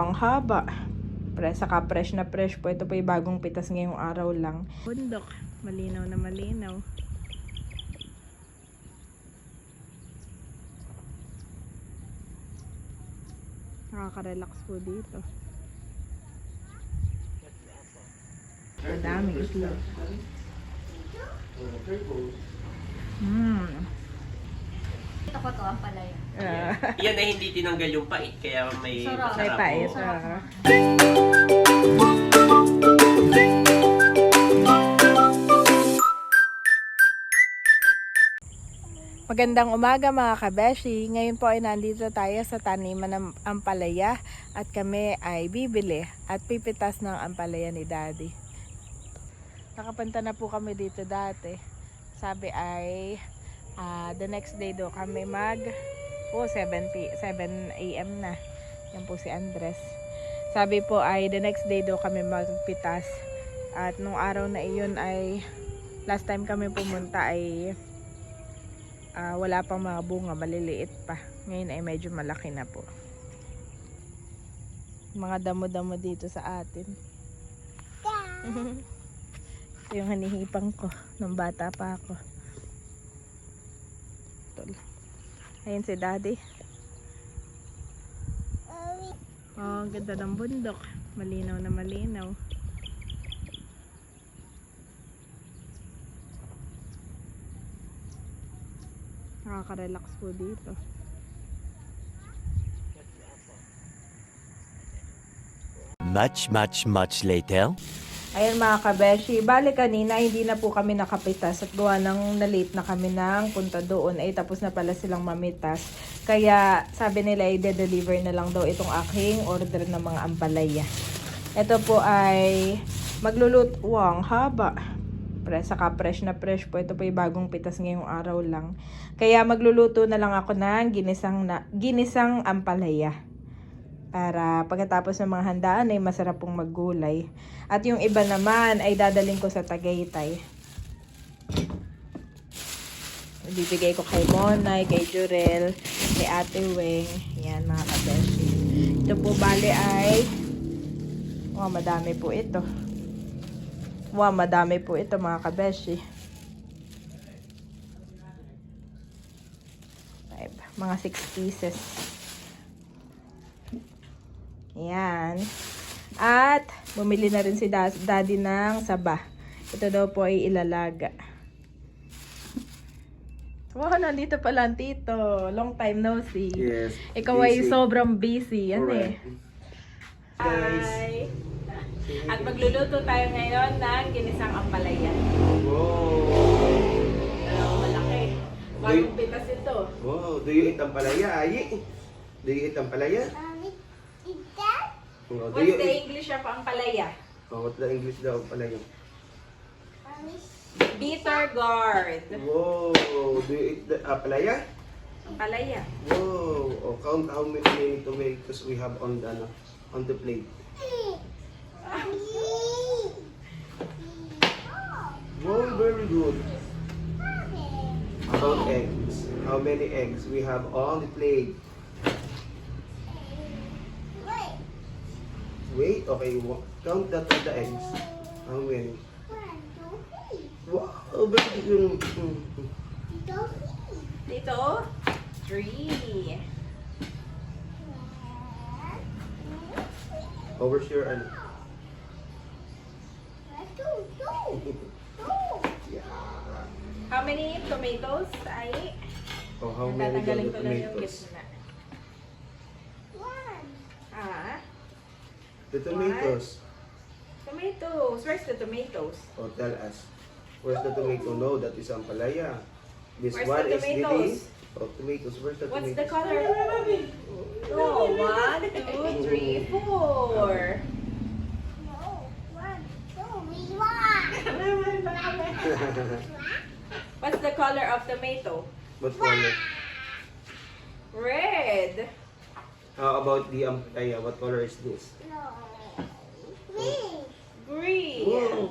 Ang haba. Pre, saka fresh na fresh po. Ito po yung bagong pitas ngayong araw lang. Bundok. Malinaw na malinaw. Nakaka-relax po dito. Madaming itlog. Mm. Ito ko to, ang palaya. Ah, Yan ay hindi tinanggal yung pait, kaya may Sarap. may masarap ah. Magandang umaga mga kabeshi. Ngayon po ay nandito tayo sa taniman ng ampalaya at kami ay bibili at pipitas ng ampalaya ni Daddy. Nakapunta na po kami dito dati. Sabi ay ah, the next day daw kami mag oh 7 p 7 AM na. Yan po si Andres. Sabi po ay the next day daw kami magpitas. At nung araw na iyon ay last time kami pumunta ay ah, wala pang mga bunga, maliliit pa. Ngayon ay medyo malaki na po. Mga damo-damo dito sa atin. Ito yung hinihipang ko nung bata pa ako. Tol. Ayun si daddy. Oh, ang ganda ng bundok. Malinaw na malinaw. Nakaka-relax po dito. Much, much, much later. Ayan mga kabeshi, bali kanina hindi na po kami nakapitas at gawa ng na-late na kami ng punta doon ay tapos na pala silang mamitas. Kaya sabi nila ay de-deliver na lang daw itong aking order ng mga ampalaya. Ito po ay magluluto, wow, haba. Pre, saka fresh na fresh po. Ito po yung bagong pitas ngayong araw lang. Kaya magluluto na lang ako ng ginisang, na, ginisang ampalaya para pagkatapos ng mga handaan ay masarap pong maggulay. At yung iba naman ay dadaling ko sa Tagaytay. Bibigay ko kay Monay, kay Jurel, kay Ate Weng. Yan mga kabeshi. Ito po bali ay wow, madami po ito. Wow, madami po ito mga kabeshi. Mga 6 pieces. Ayan. At, bumili na rin si da- daddy ng saba. Ito daw po ay ilalaga. Wow, nandito pala ang tito. Long time no see. Yes. Ikaw ay sobrang busy. Yan eh. Guys. Hi! At magluluto tayo ngayon ng ginisang ampalaya. Wow. Dalawang malaki. Bagong pitas ito. Wow, do you eat ang palaya, Ayi? Do you eat ang palaya? Oh, What's the? English of ampalaya? Oh, what's the English daw ang palaya? Bitter gourd. Wow, do you eat the uh, palaya? Ampalaya. Wow. Oh, count how many tomatoes we have on the ano, on the plate. Wow, very good. About eggs. How many eggs we have on the plate? Wait, okay. Count that of the eggs. How many? Wow, very good. Mm, mm. Dito, three. Over your ano? Yeah. How many tomatoes? Ay, Oh, how many tatanggalin the ko lang yung tomatoes? gitna. Ah, The tomatoes. tomatoes. Where's the tomatoes? Oh, tell us. Where's the tomato? No, that is ampalaya. This Where's one the is tomatoes? the Oh, tomatoes. Where's the What's the color? Oh, one, two, three, four. What's the color of tomato? what color? Red. How about the ampalaya? What color is this? Green. Wow.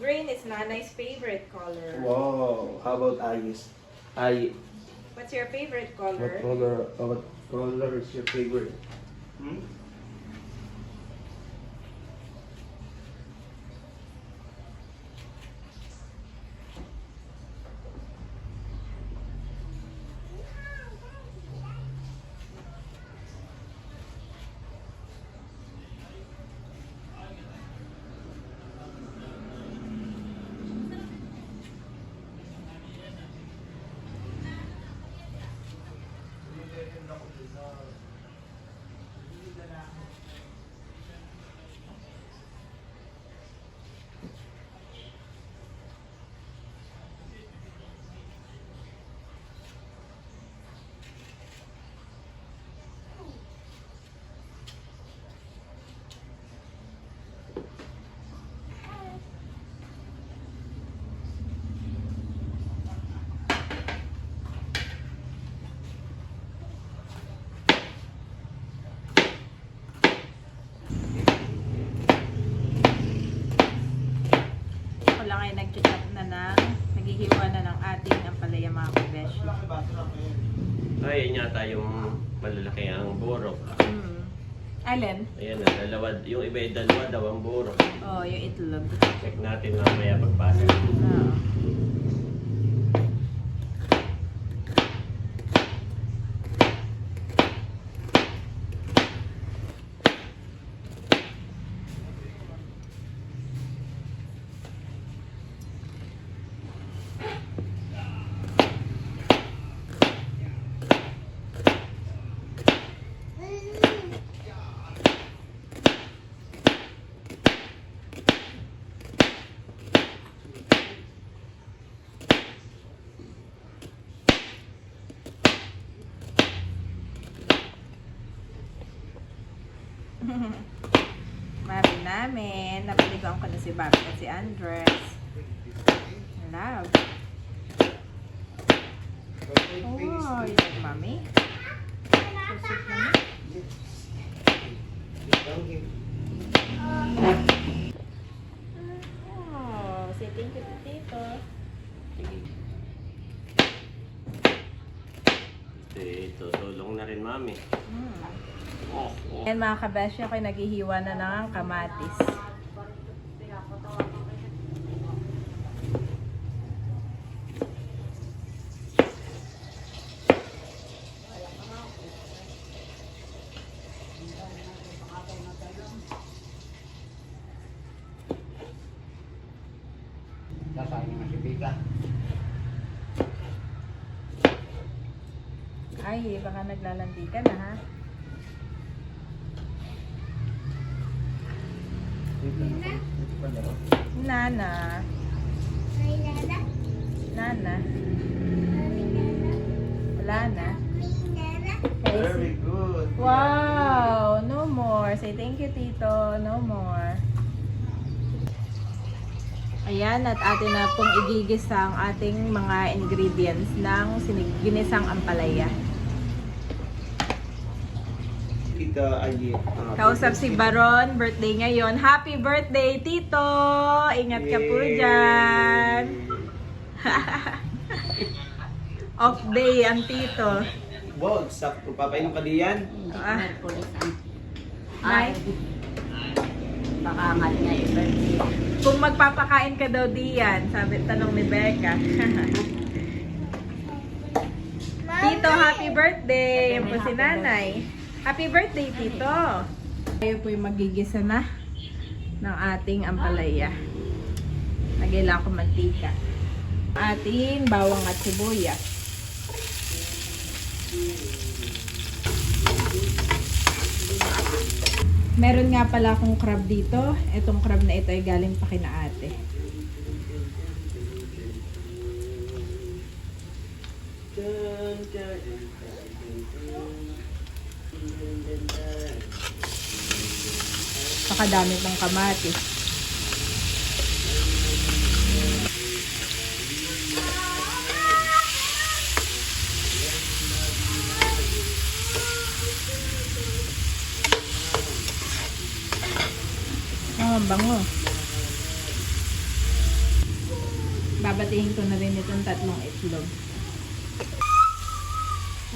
Green is Nanay's favorite color. Wow. How about Ayes? Ay, What's your favorite what color? color? uh, What color is your favorite? Hmm? ng, naghihiwa na ng ating ampalaya mga kabeshi. Ay, yun yata yung malalaki ang burok. Hmm. Alin? Ayan na, dalawa, yung iba ay dalawa daw ang burok. Oh, yung itlog. Check natin mamaya pagpasok. Oo. Mami namin. Napaligoan ko na si Bobby at si Andres. Love. Oh, you like mommy? So sweet naman. Oh, say thank you to Tito. Eh, tutulong na rin mami. Hmm. Ayan mga kabeshi, ako'y naghihiwa na ng kamatis. Nasaan yung si Pika? Ay, baka naglalandi ka na ha. Wow! No more. Say thank you, Tito. No more. Ayan, at atin na pong igigisa ang ating mga ingredients ng ginisang ampalaya. Tita Ayi. ah, Kausap si Baron, birthday ngayon. Happy birthday, Tito! Ingat ka po dyan. Off day ang Tito. Wow, sakto. Papainom ka diyan? Ah, Merkulis ang Nay, baka nga niya yung birthday. kung magpapakain ka daw diyan, sabi tanong ni Becca. Tito, happy birthday! Yan po si nanay. Happy birthday, Tito! Tayo po yung magigisa na ng ating ampalaya. Nagailan ko mantika. Ating bawang at sibuyas. Meron nga pala akong crab dito. Itong crab na ito ay galing pa kina ate. Pakadami ng kamatis. Ang bango. Babatiin ko na rin itong tatlong itlog.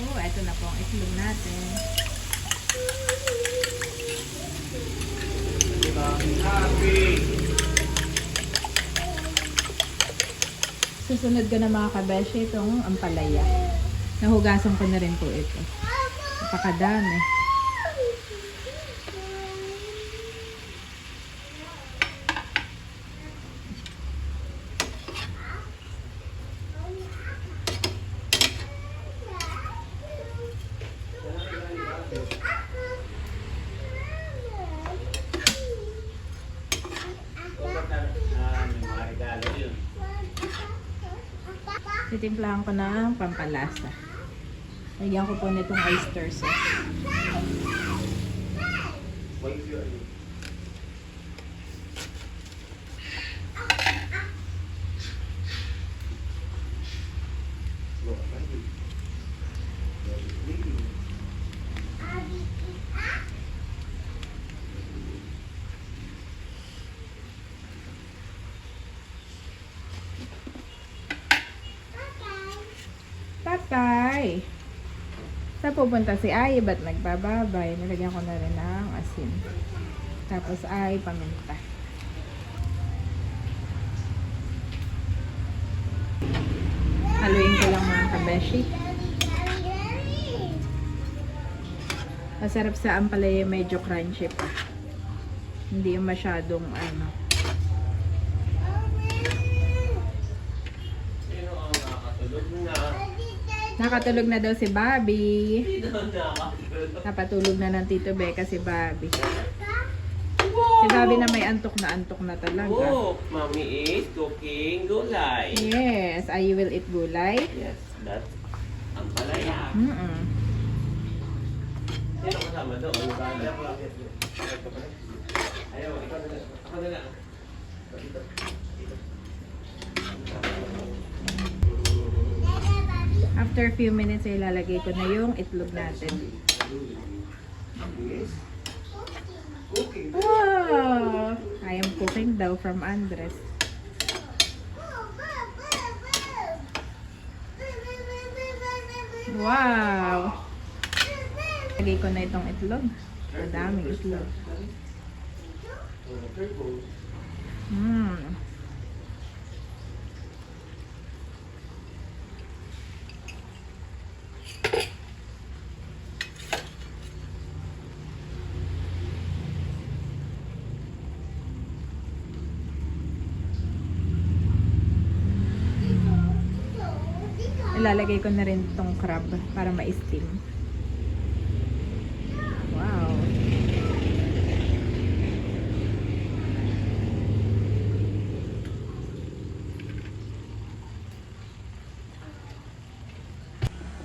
Oh, ito na po ang itlog natin. Susunod ko na mga kabeshi itong ampalaya. Nahugasan ko na rin po ito. Napakadami. Titimplahan ko ng pampalasa. Lagyan ko po nitong oyster sauce. Pupunta si Ay, ba't nagbababay? Nilagyan ko na rin ng asin. Tapos ay paminta. Haluin ko lang mga kabeshi. Masarap sa ampalaya, medyo crunchy pa. Hindi yung masyadong ano. Sino ang nakakatulog na? Nakatulog na daw si Bobby. Napatulog na ng Tito Becca si Bobby. Si Bobby na may antok na antok na talaga. Oh, mommy is cooking gulay. Yes, I will eat gulay. Yes, that's ang palaya. Mm-mm. Sino kasama doon? Ayaw, ikaw na lang. Ako na lang. After a few minutes ay ilalagay ko na yung itlog natin. Wow! I am cooking daw from Andres. Wow! Lagay ko na itong itlog. Madaming itlog. Mm. Ilalagay ko na rin itong crab para ma-steam. Wow.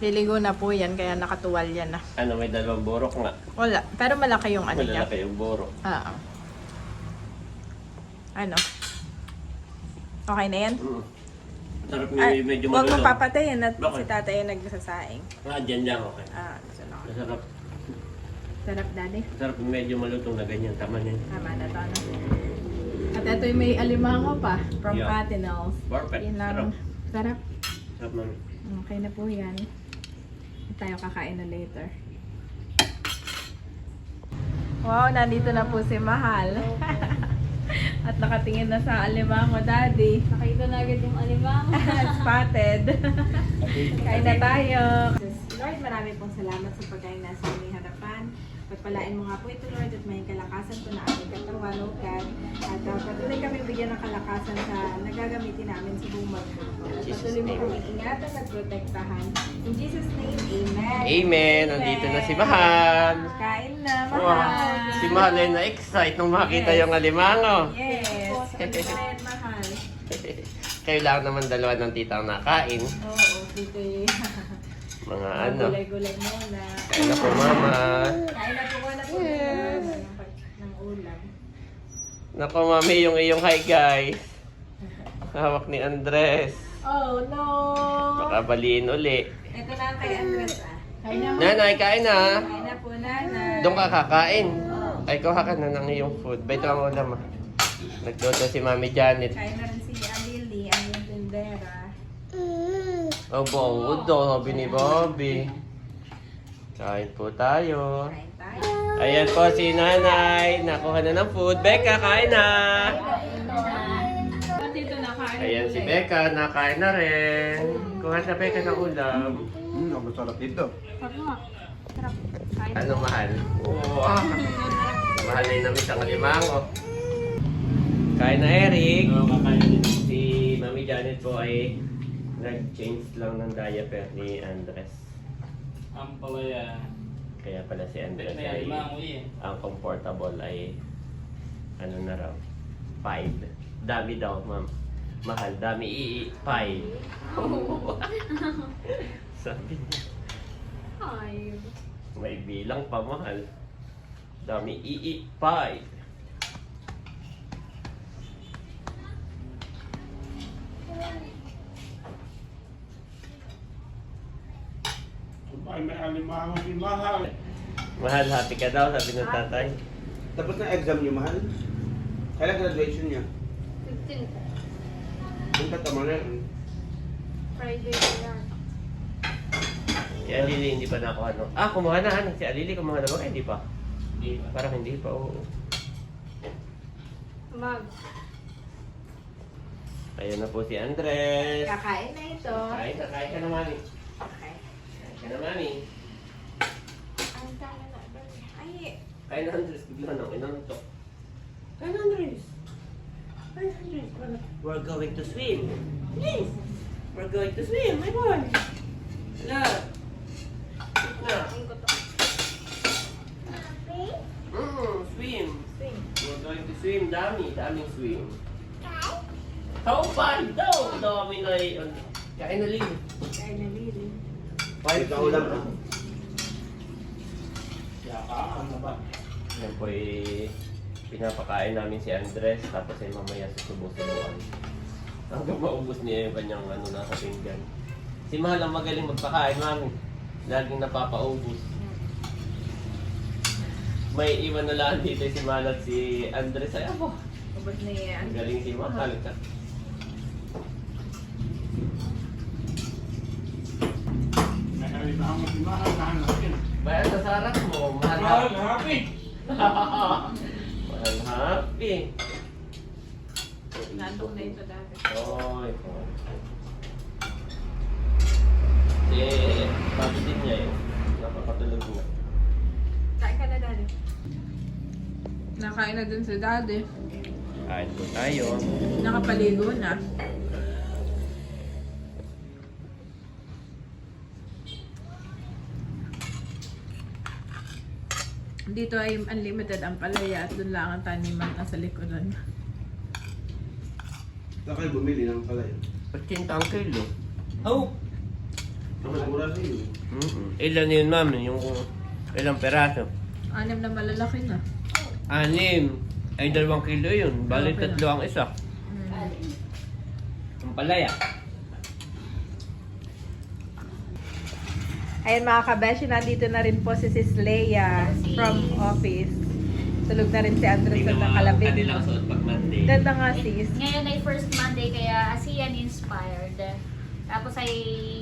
Liligo na po yan, kaya nakatuwal yan na. Ano, may dalawang borok nga. Wala, pero malaki yung ano niya. Malalaki yung borok. Ah. Ano? Okay na yan? Mm. Sarap Ay, may medyo huwag mo malulong. papatayin at Bakit? si tatay yung nagsasaing. Ah, dyan lang, okay. Ah, gusto na ako. Masarap. Sarap, daddy. Masarap yung medyo malutong na ganyan. Tama na yun. Tama na to, ano? At ito yung may alimango pa from Yeah. Catinals. Perfect. Yun lang. Sarap. Sarap. Sarap mami. Okay na po yan. Tayo kakain na later. Wow, nandito na po si Mahal. At nakatingin na sa alimango, daddy. Nakita na agad yung alimango. Spotted. Kain na tayo. Lord, marami pong salamat sa pagkain na sa aming harapan. Pagpalain mo nga po ito, Lord, at may kalakasan po na aming katawan, O God. At uh, patuloy kami bigyan ng kalakasan sa nagagamitin namin sa buong mundo. At patuloy mo kami ingatan at protektahan. In Jesus' name, Amen. Amen. Nandito na si Mahal. Kain na, Wow. mahal. Si Mahal ay na-excite nung makita Yes. yung alimango. Yes. Kain, mahal. Kayo lang naman dalawa ng tita ang nakain. Oo, dito eh. Mga ano. Gulay-gulay muna. Kain na po mama. Kain na po wala po Yes. ng, ng ulam. Nako mami, yung iyong hi guys. Hawak ni Andres. Oh no! Baka baliin uli. Ito na ang kay Andres ah. Kain na Nanay, kain na. Kain na po nanay. Doon ka kakain. Ay, kuha ka na ng iyong food. Bay, ito ang ulam ah. Nagluto si Mami Janet. Kain na rin si Alili, ang yung tindera. Oh, bawod daw, sabi ni Bobby. Kain po tayo. Kain tayo. Ayan po si Nanay. Nakuha na ng food. Becca, kain na. Dito na kain. Ayan si Becca, nakain na rin. Kuha na Becca ng ulam. Hmm, ang masarap dito. Sarap nga. Sarap. Kain Ano mahal? Wow. mahal na yung namis ang limango. Kain na Eric. Si Mami Janet po ay nag-change lang ng diaper ni Andres. Ang palaya. Kaya pala si Andres ay eh. ang comfortable ay ano na raw? Five. Dami daw, ma'am. Mahal, dami ii. Five. Sabi niya. Ay. May bilang pa mahal. Dami ii. Five. Ay, may ni Mahal. Mahal, happy ka daw, sabi ng tatay. Tapos na exam niyo, mahal? Kailan graduation niya? 15. Punta tama na yun. Friday na yan. Si Alili hindi pa nakuha no. Ah, kumuha na. Ano? Si Alili kumuha na ba? Eh, Hindi pa. Hindi pa. Parang hindi pa. Oo. Mag. Ayan na po si Andres. Kakain na ito. Kain na, kain ka na, mami. Ka na, mami. Ang dami na. Ay, Kain na, Andres. Bigla nang inantok. Kain na, Andres. Kain na, Andres. We're going to swim. Yes. We're going to swim, my boy. Hala. Sit na. Mm, swim. Swim. We're going to swim. Dami, daming swim. How fun daw? Dami na yun. Kain na, Lili. Kain na lili. May kaulam ah. Yaka, ano ba? Yan po ay pinapakain namin si Andres tapos ay mamaya susubo-subuan. Hanggang maubos niya yung kanyang ano nasa pinggan. Si Mahal ang magaling magpakain mami. Laging napapaubos. May iwan na lang dito si Mahal at si Andres. Ay ako. Ubod na yan. Ang galing si Mahal. Si Mahal, nahanapin. Bayan sa sarap mo. Mahal Mahal, happy. happy. Mahal happy. Nandong na ito dati. Oy. Eh, sabi din niya eh. Napapatulog na. Kain ka na dali. Nakain na dun si daddy. Kain po tayo. Nakapaligo na. Dito ay unlimited ang palaya at doon lang ang taniman na sa likodan. Saan kayo bumili ng palay? Pagkinta ang kilo. Oh! Mas mura sa iyo. Mm-mm. Ilan yun, ma'am? Yung ilang peraso? Anim na malalaki na. Anim. Ay, dalawang kilo yun. Bali, Okay na. tatlo ang isa. Ang palaya. Ayan mga kabeshi, nandito na rin po si Sis Leia from office. Tulog na rin si Andres at nakalabing. kanilang suot pag Monday. Ganda nga sis. Ngayon ay first Monday kaya ASEAN inspired. Tapos ay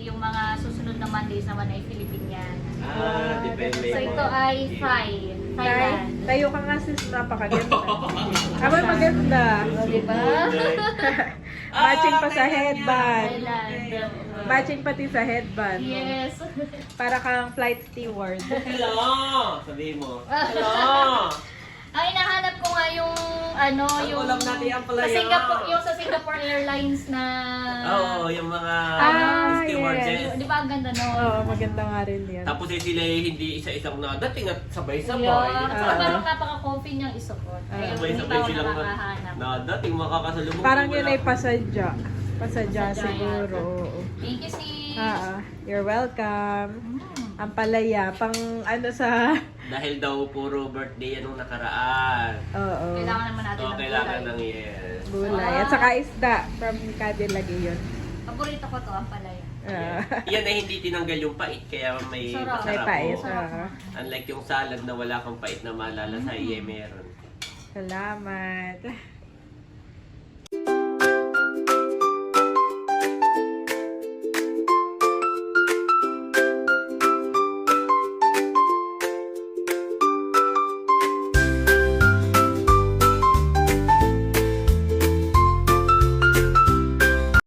yung mga susunod na Mondays naman ay Filipinian. Ah, depende. So ito ay Thai. Tay, tayo ka nga sis, napakaganda. Aba, maganda. O, diba? Matching pa sa headband. Thailand. Matching pati sa headband. Yes. Para kang flight steward. Hello! Sabi mo. Hello! Ay, nahanap ko nga yung ano, Ang yung ulam natin ang sa palaya. Singapore, yung sa Singapore Airlines na Oo, yung mga Ah, stewardess. yes. Di ba ang ganda nun? Oo, maganda nga rin yan. Tapos eh, sila eh, hindi isa-isang nadating at sabay-sabay. Yeah. Ah. Parang napaka-comfy niyang isuot. Ah. Ayun, hindi pa Sabay-sabay ako silang nakakahanap. nadating makakasalubong. Parang yun ay pasadya. Pasadya Pasadya siguro. yata. oo. Thank you, sis. Ah, ah. you're welcome. Mm. Ang palaya, pang ano sa... Dahil daw puro birthday yan nung nakaraan. Oo. Kailangan naman natin So, ng kailangan gulay. ng yes. Gulay. At saka isda from Cadillac yun. Paborito ko to, ang palaya. Ah. Yan ay hindi tinanggal yung pait, kaya may Sarap. May masarap. pait. Oo. ah. Unlike yung salad na wala kang pait na maalala sa Mm. iye meron. Salamat.